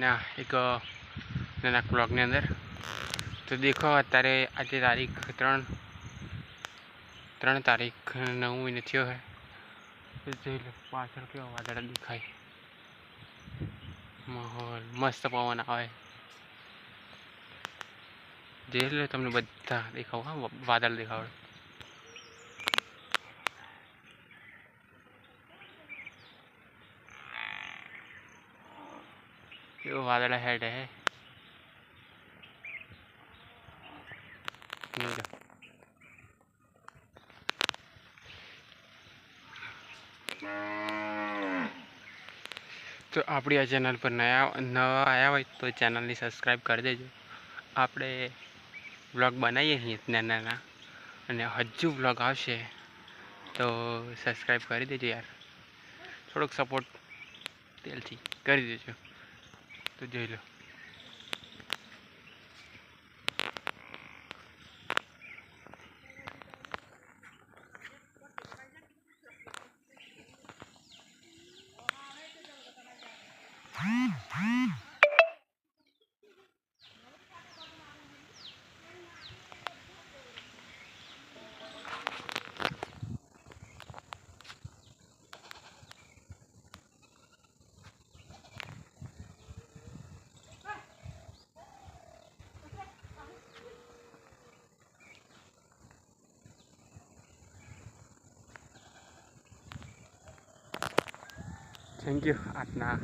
ના, એક, નાના બ્લોગની અંદર. તો દેખો, અત્યારે આજે તારીખ ત્રણ ત્રણ તારીખ નવ મહિને થયો હે. જોઈ લો, પાછળ કેવા વાદળ દેખાય. માહોલ, મસ્ત પવન આવે. જોઈ લો તમને બધા દેખાવ, હા, વાદળ દેખાવડે કેવું વાદળા હેડ હે તો આપણી આ ચેનલ પર નયા નવા આવ્યા હોય તો ચેનલની સબસ્ક્રાઈબ કરી દેજો આપણે વ્લોગ બનાવીએ છીએ નાના નાના અને હજુ વ્લોગ આવશે તો સબસ્ક્રાઈબ કરી દેજો યાર થોડોક સપોર્ટ તેલથી કરી દેજો તો જોઈ લો થેન્ક યુ આટના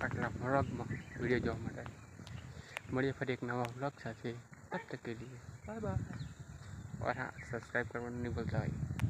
આટલા વ્લોગમાં વીડિયો જોવા માટે. મળીએ ફરી એક નવા વ્લોગ સાથે. તબ તક કે લીએ. બાય બાય ઓર હા સબસ્ક્રાઈબ કરવાનું નહીં ભૂલતા હોય